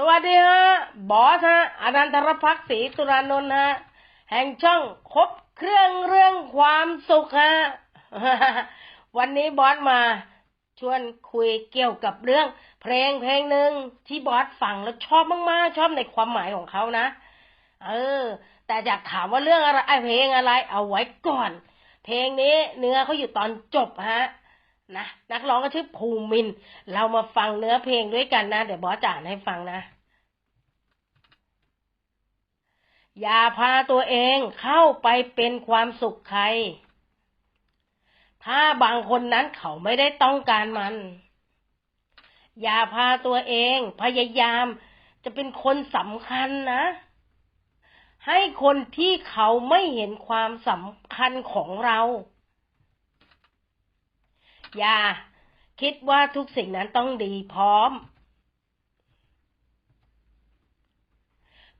สวัสดีฮะ บอสฮะอนันตรพักษ์ศรีตุรานนท์ฮะ แห่งช่องครบเครื่องเรื่องความสุขฮะ วันนี้บอสมาชวนคุยเกี่ยวกับเรื่อง เพลงเพลงหนึ่งที่บอสฟังแล้วชอบมากๆ ชอบในความหมายของเขานะ เออ แต่อยากถามว่าเรื่องอะไรเพลงอะไร เอาไว้ก่อน เพลงนี้เนื้อเขาอยู่ตอนจบฮะ นะนักร้องก็ชื่อภูมิน เรามาฟังเนื้อเพลงด้วยกันนะ เดี๋ยวบอสจ่านให้ฟังนะ อย่าพาตัวเองเข้าไปเป็นความสุขใคร ถ้าบางคนนั้นเขาไม่ได้ต้องการมัน อย่าพาตัวเองพยายามจะเป็นคนสำคัญนะ ให้คนที่เขาไม่เห็นความสำคัญของเรา อย่า คิดว่าทุกสิ่งนั้นต้องดีพร้อม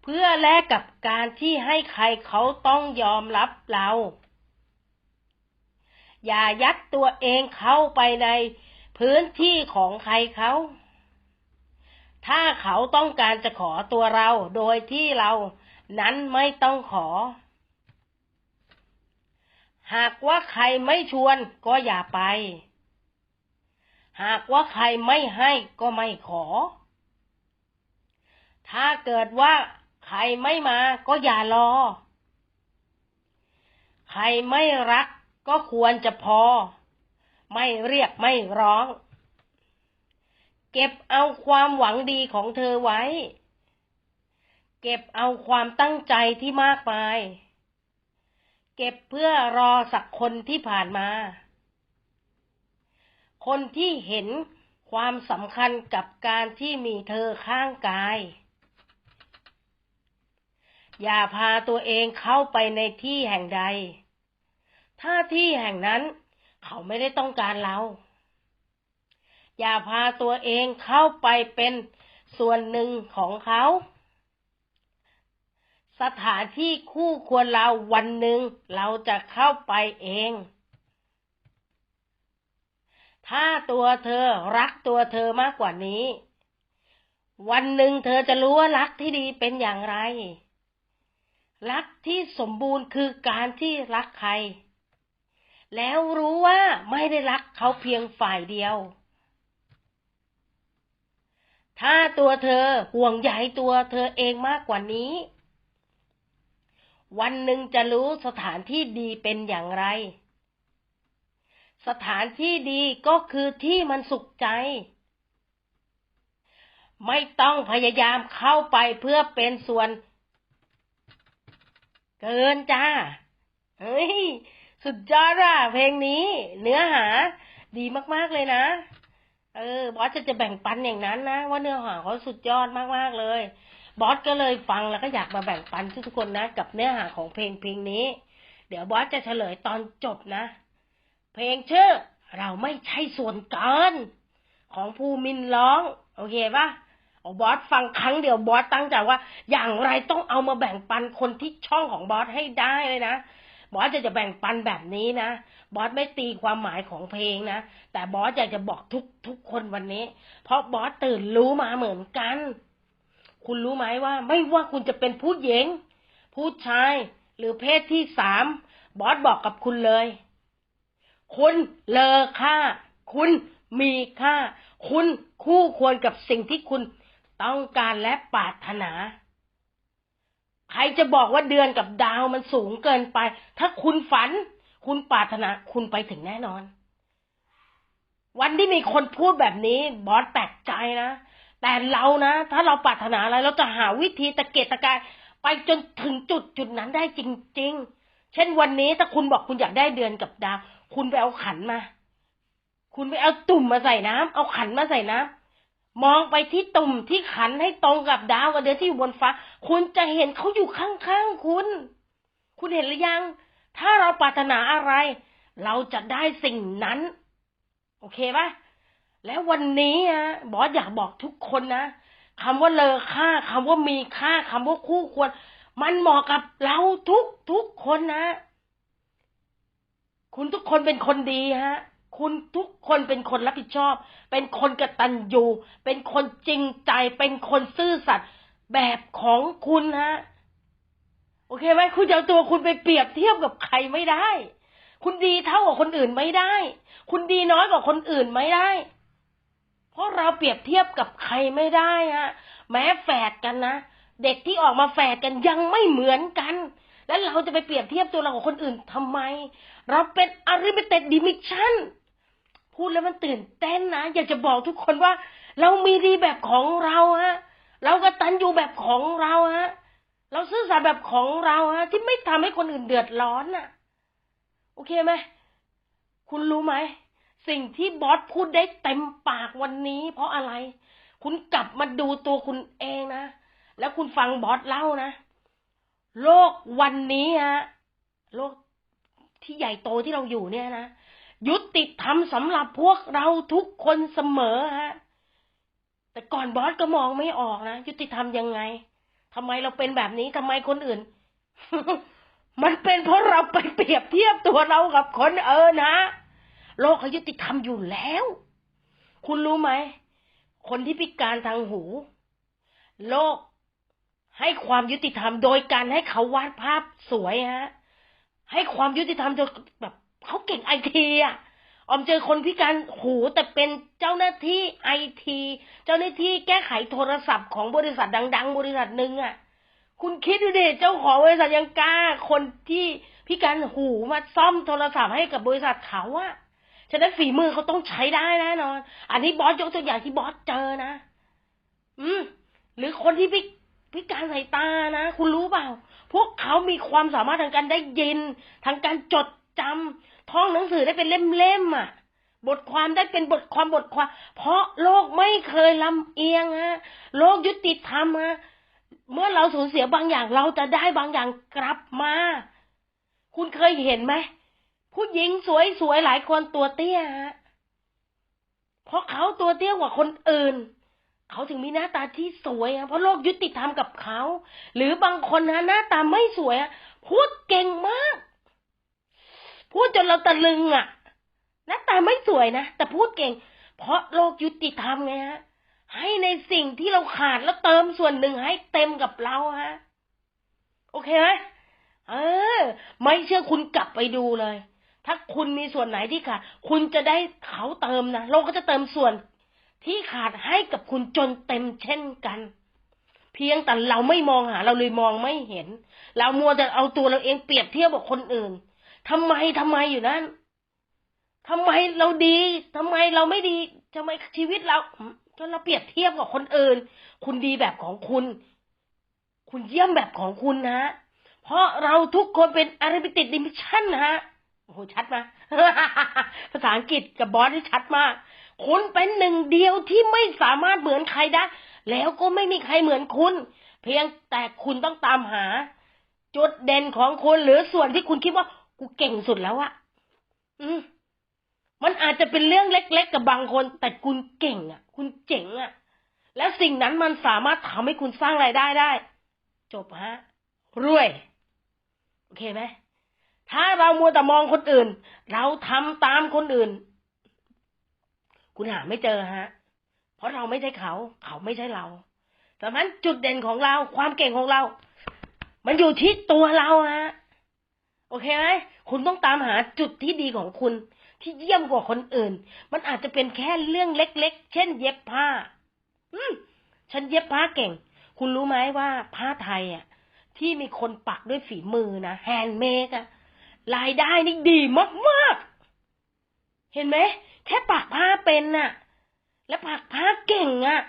เพื่อแลกกับการที่ให้ใครเขาต้องยอมรับเรา อย่ายัดตัวเองเข้าไปในพื้นที่ของใครเขาถ้าเขาต้องการจะขอตัวเราโดยที่เรานั้นไม่ต้องขอ หากว่าใครไม่ชวนก็อย่าไป หากว่าใครไม่ให้ก็ไม่ขอ ถ้าเกิดว่าใครไม่มาก็อย่ารอ ใครไม่รักก็ควรจะพอ ไม่เรียกไม่ร้อง เก็บเอาความหวังดีของเธอไว้ เก็บเอาความตั้งใจที่มากมาย เก็บเพื่อรอสักคนที่ผ่านมา คนที่เห็นความสำคัญกับการที่มีเธอข้างกาย อย่าพาตัวเองเข้าไปในที่แห่งใด ถ้าที่แห่งนั้นเขาไม่ได้ต้องการเรา อย่าพาตัวเองเข้าไปเป็นส่วนหนึ่งของเขา สถานที่คู่ควรเราวันหนึ่งเราจะเข้าไปเอง ถ้าตัวเธอรักตัวเธอมากกว่านี้ วันหนึ่งเธอจะรู้ว่ารักที่ดีเป็นอย่างไร รักที่สมบูรณ์คือการที่รักใคร แล้วรู้ว่าไม่ได้รักเขาเพียงฝ่ายเดียว ถ้าตัวเธอห่วงใยตัวเธอเองมากกว่านี้ วันหนึ่งจะรู้สถานที่ดีเป็นอย่างไร สถานที่ดีก็คือที่มันสุขใจ ไม่ต้องพยายามเข้าไปเพื่อเป็นส่วน เกินจ้า เฮ้ย สุดยอดอะเพลงนี้ เนื้อหา ดีมากๆเลยนะ เออบอสจะจะแบ่งปันอย่างนั้นนะ ว่าเนื้อหาเขาสุดยอดมากๆเลย บอสก็เลยฟังแล้วก็อยากมาแบ่งปันทุกคนนะ กับเนื้อหาของเพลงเพลงนี้ เดี๋ยวบอสจะเฉลยตอนจบนะ เพลงชื่อ เราไม่ใช่ส่วนเกิน ของภูมินร้อง โอเคปะบอสฟังครั้งเดียวบอสตั้งใจว่า อย่างไรต้องเอามาแบ่งปันคนที่ช่องของบอสให้ได้เลยนะบอสจะจะแบ่งปันแบบนี้นะ บอสไม่ตีความหมายของเพลงนะ แต่บอสอยากจะบอกทุกทุกคนวันนี้ เพราะบอสตื่นรู้มาเหมือนกัน คุณรู้ไหมว่า ไม่ว่าคุณจะเป็นผู้หญิง ผู้ชาย หรือเพศที่สาม บอสบอกกับคุณเลย คุณเลอค่า คุณมีค่า คุณคู่ควรกับสิ่งที่คุณต้องการและปรารถนา ใครจะบอกว่าเดือนกับดาวมันสูงเกินไป ถ้าคุณฝัน คุณปรารถนาคุณไปถึงแน่นอน วันที่มีคนพูดแบบนี้บอสแปลกใจนะ แต่เรานะ ถ้าเราปรารถนาอะไร เราจะหาวิธีตะเกียกตะกายไปจนถึงจุดจุดนั้นได้จริง ๆ เช่นวันนี้ถ้าคุณบอกคุณอยากได้เดือนกับดาว คุณไปเอาขันมา คุณไปเอาตุ่มมาใส่น้ำเอาขันมาใส่น้ำมองไปที่ตุ่มที่ขันให้ตรงกับดาวกับเดือนที่อยู่บนฟ้า คุณจะเห็นเขาอยู่ข้างๆคุณ คุณเห็นหรือยัง ถ้าเราปรารถนาอะไร เราจะได้สิ่งนั้น โอเคปะแล้ววันนี้อะบอสอยากบอกทุกคนนะคำว่าเลอค่าคำว่ามีค่าคำว่าคู่ควร มันเหมาะกับเราทุกทุกคนนะ คุณทุกคนเป็นคนดีฮะ คุณทุกคนเป็นคนรับผิดชอบ เป็นคนกระตัญญูเป็นคนจริงใจ เป็นคนซื่อสัตย์แบบของคุณฮะ โอเคไหมคุณจะเอาตัวคุณไปเปรียบเทียบกับใครไม่ได้ คุณดีเท่ากับคนอื่นไม่ได้ คุณดีน้อยกว่าคนอื่นไม่ได้ เพราะเราเปรียบเทียบกับใครไม่ได้ฮะ แม้แฝดกันนะ เด็กที่ออกมาแฝดกันยังไม่เหมือนกัน แล้วเราจะไปเปรียบเทียบตัวเรากับคนอื่นทำไม เราเป็นอริ m เต็ดดิมิชันพูดแล้วมันตื่นเต้นนะ อยากจะบอกทุกคนว่า เรามีดีแบบของเราฮะ เรากตัญญูแบบของเราฮะ เราซื่อสัตย์แบบของเราฮะ ที่ไม่ทำให้คนอื่นเดือดร้อนน่ะ โอเคไหมคุณรู้ไหมสิ่งที่บอสพูดได้เต็มปากวันนี้ เพราะอะไร คุณกลับมาดูตัวคุณเองนะ แล้วคุณฟังบอสเล่านะ โลกวันนี้ฮะโลกที่ใหญ่โตที่เราอยู่เนี่ยนะยุติธรรมสำหรับพวกเราทุกคนเสมอฮะแต่ก่อนบอสก็มองไม่ออกนะยุติธรรมยังไงทำไมเราเป็นแบบนี้ทำไมคนอื่น มันเป็นเพราะเราไปเปรียบเทียบตัวเรากับคนเออนะโลกเขายุติธรรมอยู่แล้ว คุณรู้ไหม คนที่พิการทางหู โลก ให้ความยุติธรรมโดยการให้เขาวาดภาพสวยฮะ ให้ความยุติธรรมโดยแบบเขาเก่งไอทีอะอมเจอคนพิการหูแต่เป็นเจ้าหน้าที่ไอทีเจ้าหน้าที่แก้ไขโทรศัพท์ของบริษัทดัง ๆ บริษัทหนึ่งอะ คุณคิดดูดิเจ้าของบริษัทยังกล้าคนที่พิการหูมาซ่อมโทรศัพท์ให้กับบริษัทเขาอะฉะนั้นฝีมือเขาต้องใช้ได้แน่นอน อันนี้บอสยกตัวอย่างที่บอสเจอนะ อืม หรือคนที่พิ พิการสายตานะ คุณรู้เปล่า พวกเขามีความสามารถทางการได้ยิน ทางการจดจำท่องหนังสือได้เป็นเล่มๆอะ บทความได้เป็นบทความบทความ เพราะโลกไม่เคยลำเอียงฮะโลกยุติธรรมฮะเมื่อเราสูญเสียบางอย่างเราจะได้บางอย่างกลับมา คุณเคยเห็นไหมผู้หญิงสวยๆหลายคนตัวเตี้ยฮะเพราะเขาตัวเตี้ยกว่าคนอื่น เขาถึงมีหน้าตาที่สวยเพราะโลกยุติธรรมกับเขา หรือบางคนนะหน้าตาไม่สวยพูดเก่งมาก พูดจนเราตะลึงอะ หน้าตาไม่สวยนะแต่พูดเก่ง เพราะโลกยุติธรรมไงฮะให้ในสิ่งที่เราขาดแล้วเติมส่วนหนึ่งให้เต็มกับเราฮะโอเคไหมเออ ไม่เชื่อคุณกลับไปดูเลย ถ้าคุณมีส่วนไหนที่ขาดคุณจะได้เขาเติมนะโลกก็จะเติมส่วน ที่ขาดให้กับคุณจนเต็มเช่นกัน เพียงแต่เราไม่มองหาเราเลยมองไม่เห็น เรามัวแต่เอาตัวเราเองเปรียบเทียบกับคนอื่นทำไมทำไมอยู่นั่นทำไมเราดีทำไมเราไม่ดีทำไมชีวิตเราจนเราเปรียบเทียบกับคนอื่น คุณดีแบบของคุณ คุณเยี่ยมแบบของคุณนะเพราะเราทุกคนเป็นอาริบิติดดิมิชันนะฮะโอ้โหชัดมาภาษาอังกฤษกับบอสที่ชัดมาก คุณเป็นหนึ่งเดียวที่ไม่สามารถเหมือนใครได้ แล้วก็ไม่มีใครเหมือนคุณ เพียงแต่คุณต้องตามหา จุดเด่นของคุณหรือส่วนที่คุณคิดว่ากูเก่งสุดแล้วอะอืมมันอาจจะเป็นเรื่องเล็ก ๆ กับบางคน แต่คุณเก่งอะคุณเจ๋งอะแล้วสิ่งนั้นมันสามารถทำให้คุณสร้างรายได้ได้ จบฮะรวย โอเคไหมถ้าเรามัวแต่มองคนอื่น เราทำตามคนอื่น คุณหาไม่เจอฮะ เพราะเราไม่ใช่เขา เขาไม่ใช่เราดังนั้นจุดเด่นของเรา ความเก่งของเรา มันอยู่ที่ตัวเราฮะ โอเคไหมคุณต้องตามหาจุดที่ดีของคุณ ที่เยี่ยมกว่าคนอื่น มันอาจจะเป็นแค่เรื่องเล็ก ๆ เช่น เย็บผ้า อืมฉันเย็บผ้าเก่ง คุณรู้ไหมว่าผ้าไทยอะ ที่มีคนปักด้วยฝีมือนะแฮนด์เมดอะรายได้นี่ดีมากๆ เห็นไหมแค่ปักผ้าเป็นน่ะ และปักผ้าเก่งอะ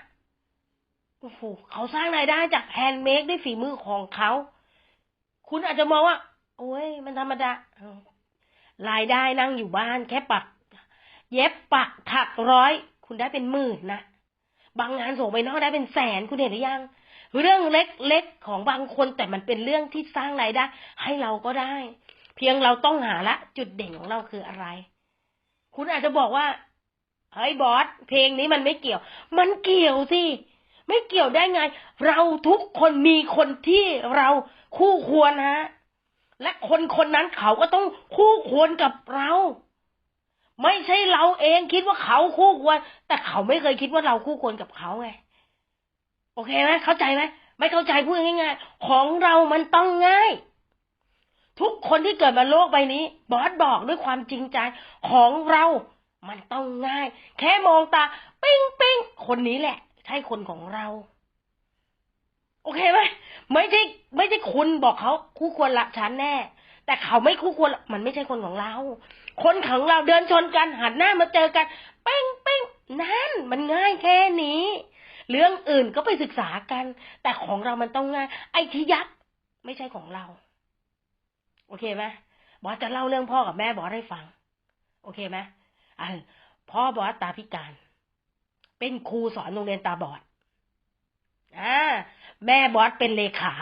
โอ้โหเขาสร้างรายได้จากแฮนด์เมดด้วยฝีมือของเขา คุณอาจจะมองว่า โอ้ยมันธรรมดารายได้นั่งอยู่บ้านแค่ปัก เย็บปักถักร้อย คุณได้เป็นหมื่นนะบางงานส่งไปนอกได้เป็นแสนคุณเห็นหรือยัง เรื่องเล็กๆของบางคนแต่มันเป็นเรื่องที่สร้างรายได้ ให้เราก็ได้ เพียงเราต้องหาละ จุดเด่นของเราคืออะไร คุณอาจจะบอกว่าเฮ้ยบอสเพลงนี้มันไม่เกี่ยว มันเกี่ยวสิไม่เกี่ยวได้ไง เราทุกคนมีคนที่เราคู่ควรฮะและคนคนนั้นเขาก็ต้องคู่ควรกับเรา ไม่ใช่เราเองคิดว่าเขาคู่ควร แต่เขาไม่เคยคิดว่าเราคู่ควรกับเขาไงโอเคไหมเข้าใจไหมไม่เข้าใจพูดง่ายๆของเรามันต้องง่าย ทุกคนที่เกิดมาโลกใบนี้ บอสบอกด้วยความจริงใจของเรามันต้องง่าย แค่มองตา ปิ้งปิ้งคนนี้แหละ ใช่คนของเรา โอเคไหมไม่ใช่ ไม่ใช่คุณบอกเขาคู่ควรละฉันแน่ แต่เขาไม่คู่ควรมันไม่ใช่คนของเรา คนของเราเดินชนกันหันหน้ามาเจอกันเป้งเป้งนั่นมันง่ายแค่นี้ เรื่องอื่นก็ไปศึกษากัน แต่ของเรามันต้องง่าย ไอ้ที่ยักษ์ไม่ใช่ของเรา โอเคไหมบอสจะเล่าเรื่องพ่อกับแม่บอสให้ฟัง โอเคไหมอะพ่อบอสตาพิการ เป็นครูสอนโรงเรียนตาบอดอ่าแม่บอสเป็นเลขา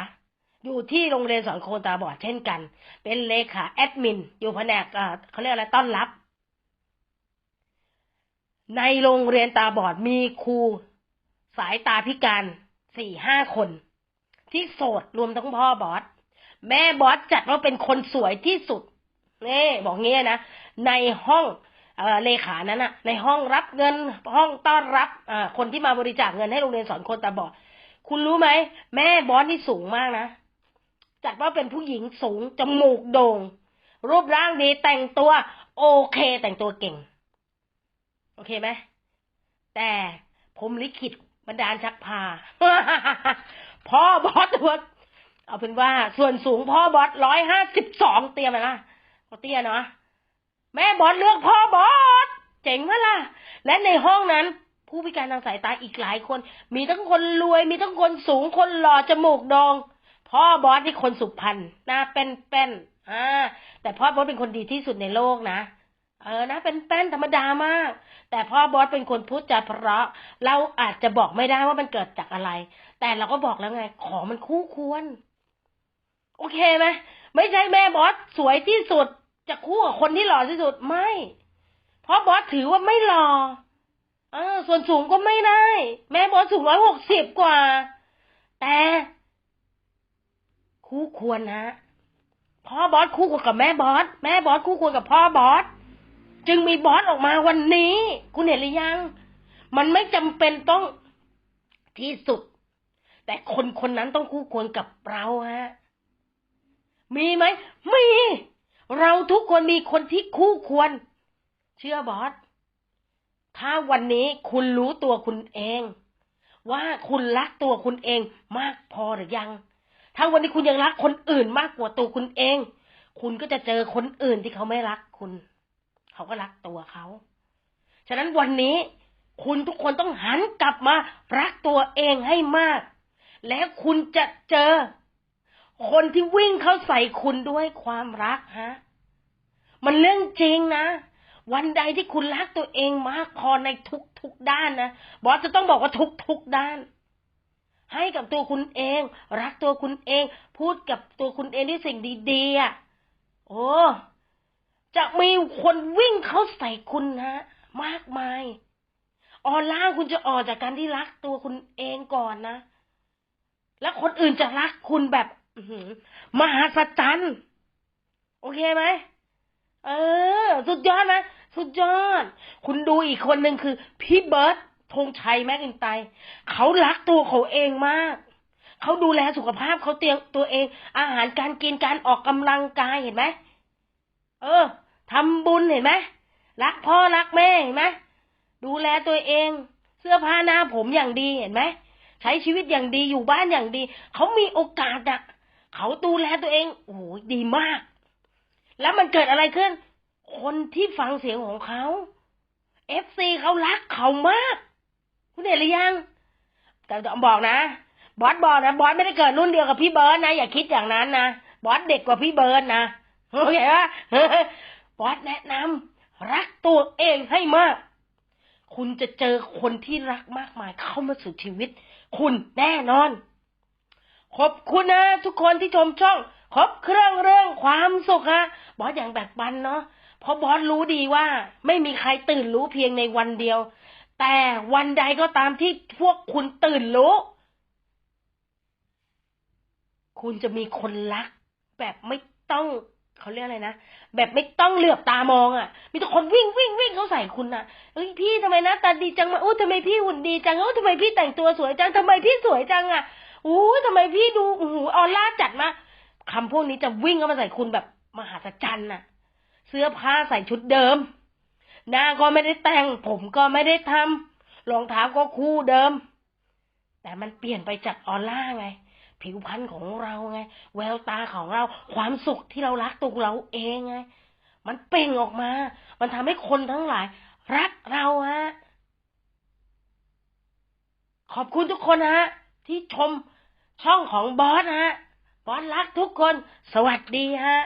อยู่ที่โรงเรียนสอนคนตาบอดเช่นกัน เป็นเลขาแอดมิน อยู่แผนกอ่าเขาเรียกอะไรต้อนรับ ในโรงเรียนตาบอดมีครูสายตาพิการสี่ห้าคน ที่โสดรวมทั้งพ่อบอส แม่บอสจัดว่าเป็นคนสวยที่สุดนี่บอกงี้นะในห้องเอเลขานั้นอะในห้องรับเงินห้องต้อนรับคนที่มาบริจาคเงินให้โรงเรียนสอนคนตาบอดคุณรู้ไหมแม่บอสนี่สูงมากนะจัดว่าเป็นผู้หญิงสูงจมูกโด่ง รูปร่างดีแต่งตัว โอเค แต่งตัวเก่ง โอเคไหมแต่ผมลิขิตบันดาลชักพาพ่อบอสตัว เอาเป็นว่าส่วนสูงพ่อบอสร้อยห้าสิบสองเตี้ยไหมล่ะก็เตี้ยเนาะแม่บอสเลือกพ่อบอสเจ๋งไหมล่ะ และในห้องนั้น ผู้พิการทางสายตาอีกหลายคน มีทั้งคนรวย มีทั้งคนสูงคนหล่อจมูกดง่งพ่อบอสนี่คนสุพรรณหน้าเป็นเป็นอ่าแต่พ่อบอสเป็นคนดีที่สุดในโลกนะเออนะเป็นแป้นธรรมดามาก แต่พ่อบอสเป็นคนพูดจาเพราะ เราอาจจะบอกไม่ได้ว่ามันเกิดจากอะไร แต่เราก็บอกแล้วไง ของมันคู่ควร โอเคไหมไม่ใช่แม่บอสสวยที่สุดจะคู่กับคนที่หล่อที่สุดไม่ เพราะบอสถือว่าไม่หล่อเออ ส่วนสูงก็ไม่ได้ แม่บอสสูงร้อยหกสิบกว่า แต่คู่ควรนะพ่อบอสคู่ควรกับแม่บอสแม่บอสคู่ควรกับพ่อบอสจึงมีบอสออกมาวันนี้ คุณเห็นหรือยัง มันไม่จำเป็นต้องที่สุด แต่คนคนนั้นต้องคู่ควรกับเราฮะ มีไหมมี เราทุกคนมีคนที่คู่ควร เชื่อบอส ถ้าวันนี้คุณรู้ตัวคุณเอง ว่าคุณรักตัวคุณเองมากพอหรือยัง ถ้าวันนี้คุณยังรักคนอื่นมากกว่าตัวคุณเอง คุณก็จะเจอคนอื่นที่เขาไม่รักคุณ เขาก็รักตัวเขา ฉะนั้นวันนี้คุณทุกคนต้องหันกลับมารักตัวเองให้มาก แล้วคุณจะเจอ คนที่วิ่งเข้าใส่คุณด้วยความรักฮะ มันเรื่องจริงนะ วันใดที่คุณรักตัวเองมากพอในทุกทุกๆด้านนะ บอสจะต้องบอกว่าทุกทุกๆด้าน ให้กับตัวคุณเอง รักตัวคุณเอง พูดกับตัวคุณเองด้วยสิ่งดีๆอะโอ้จะมีคนวิ่งเข้าใส่คุณนะมากมาย ออนล่าคุณจะออกจากการที่รักตัวคุณเองก่อนนะ แล้วคนอื่นจะรักคุณแบบ อื้อหือมหัศจรรย์โอเคไหมเออ สุดยอดนะสุดยอด คุณดูอีกคนหนึ่งคือ พี่เบิร์ตธงชัยแม็กอินไตเขารักตัวเขาเองมาก เขาดูแลสุขภาพเขาเตียงตัวเอง อาหารการกินการออกกำลังกายเห็นไหมเออทำบุญเห็นไหมรักพ่อรักแม่เห็นไหมดูแลตัวเอง เสื้อผ้าหน้าผมอย่างดีเห็นไหมใช้ชีวิตอย่างดีอยู่บ้านอย่างดี เขามีโอกาสอะ เขาดูแลตัวเองโอ้โหดีมาก แล้วมันเกิดอะไรขึ้น คนที่ฟังเสียงของเขาเอฟซีเขารักเขามาก คุณเห็นหรือยัง แต่ต้องบอกนะ บอสบอกนะ บอสไม่ได้เกิดรุ่นเดียวกับพี่เบิร์ดนะ อย่าคิดอย่างนั้นนะ บอสเด็กกว่าพี่เบิร์ดนะโอเคปะบอสแนะนำรักตัวเองให้มาก คุณจะเจอคนที่รักมากมายเข้ามาสู่ชีวิต คุณแน่นอน ขอบคุณนะ ทุกคนที่ชมช่องครบเครื่องเรื่องความสุขฮะบอสอย่างแบ่งปันเนาะเพราะบอสรู้ดีว่า ไม่มีใครตื่นรู้เพียงในวันเดียว แต่วันใดก็ตามที่พวกคุณตื่นรู้ คุณจะมีคนรัก แบบไม่ต้องเขาเรียกอะไรนะแบบไม่ต้องเหลือบตามองอะ มีแต่คนวิ่งวิ่งวิ่งเขาใส่คุณอะเฮ้ยพี่ทำไมนะตาดีจังมาอู้ทำไมพี่หุ่นดีจังเอ้ทำไมพี่แต่งตัวสวยจังทำไมพี่สวยจังอะ อู้ทำไมพี่ดูโอ้โหออร่าจัดมากคำพวกนี้จะวิ่งเข้ามาใส่คุณแบบมหัศจรรย์น่ะ เสื้อผ้าใส่ชุดเดิม หน้าก็ไม่ได้แต่ง ผมก็ไม่ได้ทำรองเท้าก็คู่เดิม แต่มันเปลี่ยนไปจากออร่าไง ผิวพรรณของเราไง แววตาของเรา ความสุขที่เรารักตัวเราเองไง มันเปล่งออกมา มันทำให้คนทั้งหลาย รักเราฮะ ขอบคุณทุกคนฮะ ที่ชม ช่องของบอสฮะบอสรักทุกคน สวัสดีฮะ